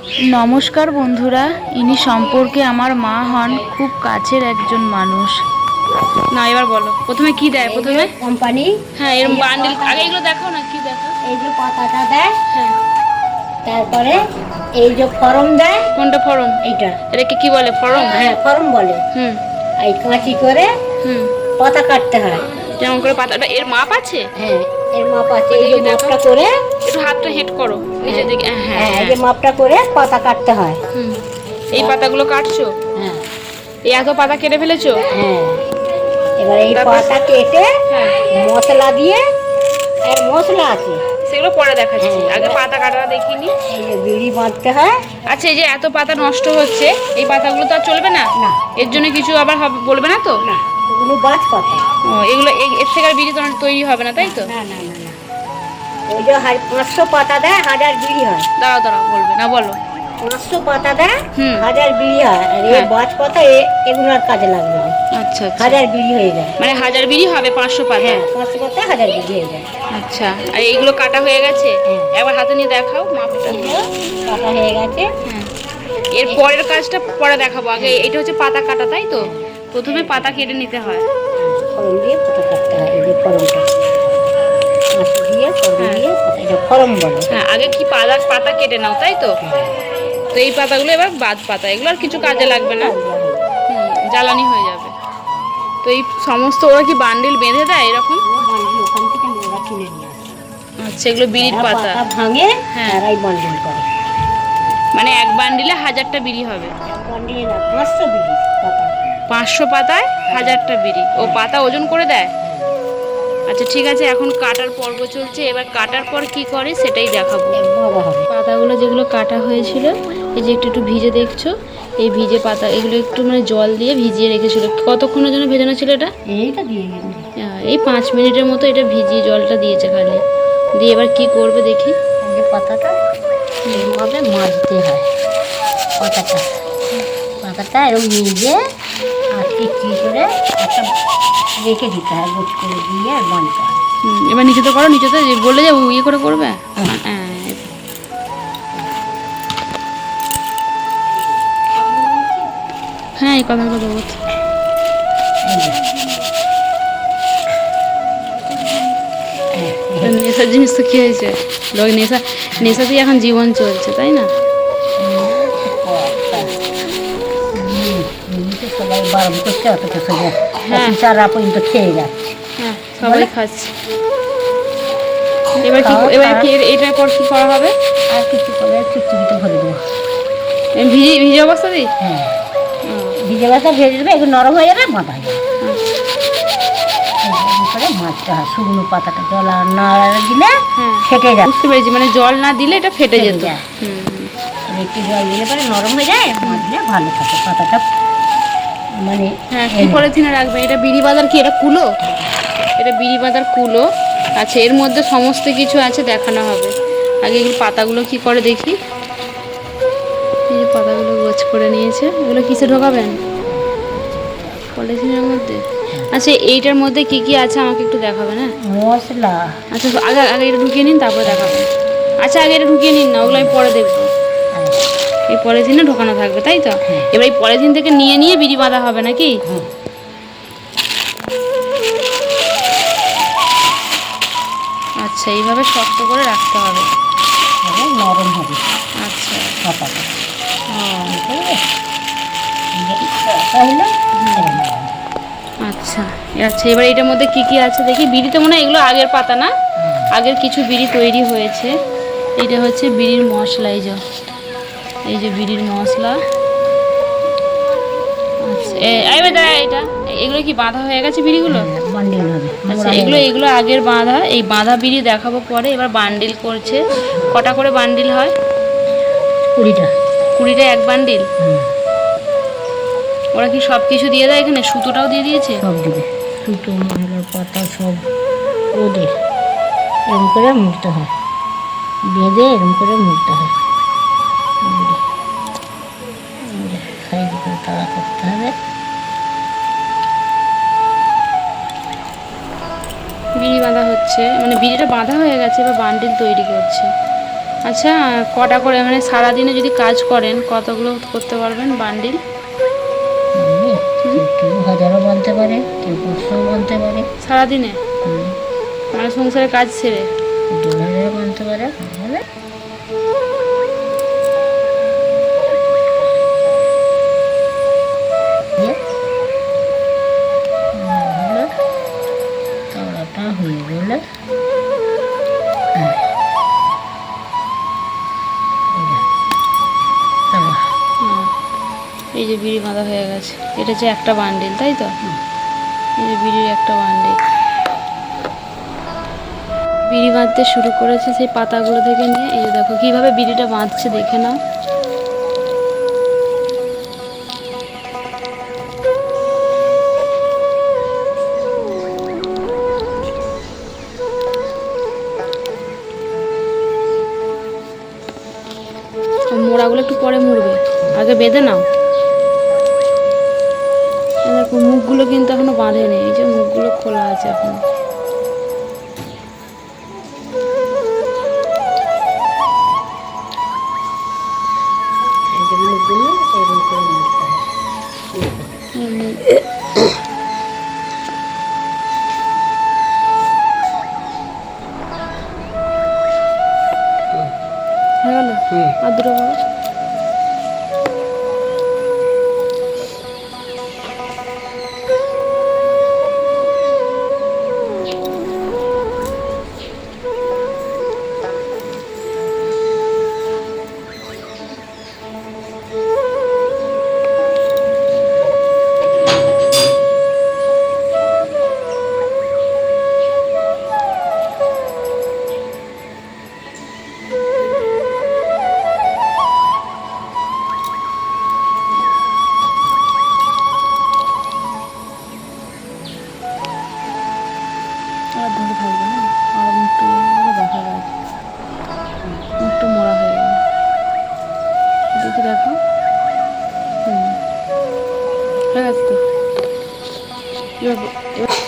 নমস্কার বন্ধুরা ইনি সম্পর্কে আমার মা হন খুব কাছের একজন মানুষ। না এবার বলো প্রথমে কি দেয়? প্রথমে? কোম্পানি হ্যাঁ এরকম বান্ডিল আগে এগুলো দেখাও না কি দেখো? এই যে পাতাটা দেয় হ্যাঁ। তারপরে এই যে ফরম দেয় কোনটা ফরম? এইটা। এটাকে কি বলে ফরম? হ্যাঁ ফরম বলে। হুম। এই কাঁচি করে হুম। পাতা কাটতে হয়। যেমন করে পাতাটা এর মাপ আছে? হ্যাঁ এর মাপ আছে এই যে মাপটা করে একটু হাতটা হেড করো নিচের দিকে হ্যাঁ হ্যাঁ হ্যাঁ এই যে মাপটা করে পাতা কাটতে হয়। হুম এই পাতাগুলো কাটছো? হ্যাঁ। এই এত পাতা কেটে ফেলেছো? হ্যাঁ। এবার এই পাতা কেটে হ্যাঁ। মশলা দিয়ে এর মশলা আছে। সেগুলো পরে দেখাচ্ছি হ্যাঁ। আগে পাতা কাটাটা দেখিনি। এই যে বিড়ি বাঁধতে হয়। আচ্ছা এই যে এত পাতা নষ্ট হচ্ছে এই পাতাগুলো তো আর চলবে না? না। এর জন্য কিছু আবার বলবে না তো? না। এগুলো বাজ পাতা ও এগুলো এ- এর থেকে আর বিড়ি তোমার তৈরি হবে না তাই তো? না না ওই যে পাঁচশো পাতা দেয় হাজার বিড়ি হয়। দাঁড়াও দাঁড়াও বলবে। না বলো। পাঁচশো পাতা দেয় হাজার বিড়ি হয়। আর এই হ্যাঁ। বাজ পাতা এ- এগুলোর কাজে লাগবে। না। আচ্ছা আচ্ছা। হাজার বিড়ি হয়ে যায়। মানে হাজার বিড়ি হবে পাঁচশো পাতা? হ্যাঁ পাঁচশো পাতা হাজার বিড়ি হয়ে যায়। আচ্ছা আর এইগুলো কাটা হয়ে গেছে? হ্যাঁ। একবার হাতে নিয়ে দেখাও মাপটা। এগুলো কাটা হয়ে গেছে। হ্যাঁ। এর পরের কাজটা পরে দেখাবো। আগে এটা হচ্ছে পাতা কাটা তাই তো? প্রথমে পাতা কেটে নিতে হয়। ফরম দিয়ে পাতা কাটতে হয় এই যে ফরমটা মাটি দিয়ে ফরম হ্যাঁ। দিয়ে পাতা এটা ফরম বলে। হ্যাঁ আগে কি পাতা পাতা কেটে নাও তাই তো? তো এই পাতাগুলো এবার বাদ পাতা এগুলো আর কিছু কাজে লাগবে না। জ্বালানি হয়ে যাবে। তো এই সমস্ত ওরা কি বান্ডিল বেঁধে দেয় এরকম? বান্ডিল ওখান থেকে ওরা কিনে নিয়ে আসে। আচ্ছা এগুলো বিড়ির পাতা। ভাঙে হ্যাঁ। তারাই বান্ডিল করে। মানে এক বান্ডিলে হাজারটা বিড়ি হবে। বান্ডিলে না পাঁচশো বিড়ি পাতা। পাঁচশো পাতায় হাজারটা বিড়ি। ও পাতা ওজন করে দেয়? আচ্ছা ঠিক আছে এখন কাটার পর্ব চলছে। এবার কাটার পর কি করে সেটাই দেখাবো। পাতাগুলো যেগুলো কাটা হয়েছিল এই যে একটু একটু ভিজে দেখছ এই ভিজে পাতা এগুলো একটু মানে জল দিয়ে ভিজিয়ে রেখেছিল। কতক্ষণের জন্য ভেজানো ছিল এটা? এইটা দিয়ে এই পাঁচ মিনিটের মতো এটা ভিজিয়ে জলটা দিয়েছে খালি। দিয়ে এবার কি করবে দেখি? পাতাটা এইভাবে মাজতে হয়। পাতাটা। পাতাটা এরকম নিজে আর করে একটা রেখে দিতে হয় গোট করে দিয়ে আর বাঁধতে হুম, এবার করো নিচে তো বলে যে ইয়ে করে করবে। হ্যাঁ হ্যাঁ এই কথাগুলো দেবো। নেশার জিনিস তো কি হয়েছে লোক নেশা নেশাতেই এখন জীবন চলছে তাই না? বারণ করছে অথচ সবাই হ্যাঁ। অফিসাররা পর্যন্ত খেয়ে যাচ্ছে। হ্যাঁ সবাই খাচ্ছে। এবার কি এবার কি এটার পর কি করা হবে? আর কিছু করে চুপচুপিতে ভরে দেবো। ভিজে ভিজে অবস্থা দিই? হ্যাঁ। ভিজে বাসা ভেজে দেবে এগুলো নরম হয়ে যাবে বাঁধা হয়ে করে মাছটা শুকনো পাতাটা জল আর না দিলে হ্যাঁ। ফেটে যায়। বুঝতে পেরেছি মানে জল না দিলে এটা ফেটে যেত। একটু জল দিলে পরে নরম হয়ে যায় মাছলে ভালো থাকে পাতাটা মানে হ্যাঁ কি পলিথিনে রাখবে? এটা বিড়ি বাজার কি? এটা কুলো? এটা বিড়ি বাজার কুলো। আচ্ছা এর মধ্যে সমস্ত কিছু আছে দেখানো হবে। আগে এগুলো পাতাগুলো কি করে দেখি? এই পাতাগুলো গোছ করে নিয়েছে। এগুলো কিসে ঢোকাবেন? পলিথিনের মধ্যে? আচ্ছা এইটার মধ্যে কি কি আছে আমাকে একটু দেখাবেন হ্যাঁ? মশলা। আচ্ছা আগে আগে এটা ঢুকিয়ে নিন তারপরে দেখাবেন আচ্ছা আগে এটা ঢুকিয়ে নিন না ওগুলো আমি পরে দেখব। হ্যাঁ, এই পলিথিনে ঢোকানো থাকবে তাই তো? হ্যাঁ। এবার এই পলিথিন থেকে নিয়ে নিয়ে বিড়ি বাঁধা হবে নাকি? হুম। আচ্ছা এইভাবে শক্ত করে রাখতে হবে। নরম হবে। আচ্ছা। আচ্ছা আচ্ছা এবার এটার মধ্যে কি কি আছে দেখি? বিড়িতে মনে হয় এগুলো আগের পাতা না? আগের কিছু বিড়ি তৈরি হয়েছে। এটা হচ্ছে বিড়ির মশলা এই যে এই যে বিড়ির মশলা। আচ্ছা এটা এগুলো কি বাঁধা হয়ে গেছে বিড়িগুলো? বান্ডিল আচ্ছা এগুলো এগুলো আগের বাঁধা এই বাঁধা বিড়ি দেখাবো পরে এবার বান্ডিল করছে। কটা করে বান্ডিল হয়? কুড়িটা। কুড়িটা এক বান্ডিল? ওরা কি সব কিছু দিয়ে দেয় এখানে? সুতোটাও দিয়ে দিয়েছে? সব দিবে সুতো মশলার পাতা সব ওদের। এরকম করে মুড়তে হয়। বেঁধে এরকম করে মুড়তে হয়। করে তাড়া করতে হবে। বিড়ি বাঁধা হচ্ছে মানে বিড়িটা বাঁধা হয়ে গেছে এবার বান্ডিল তৈরি করছে। আচ্ছা কটা করে মানে সারাদিনে যদি কাজ করেন কতগুলো করতে পারবেন বান্ডিল কেউ হাজারও বলতে পারে কেউ পাঁচশো বলতে পারে। সারাদিনে? মানে সংসারের কাজ ছেড়ে দু হাজারও বলতে পারে হয়ে গেছে। এটা হচ্ছে একটা বান্ডিল তাই তো? এই যে বিড়ির একটা বান্ডিল বিড়ি বাঁধতে শুরু করেছে সেই পাতাগুলো থেকে নিয়ে। এই যে দেখো, কীভাবে বিড়িটা বাঁধছে, দেখে নাও। মোড়াগুলো একটু পরে মুড়বে। আগে বেঁধে নাও। কিন্তু এখনও বাঁধেনি এই যে মুখগুলো খোলা আছে এখন। মুখগুলো এরকম করে হুম হয়ে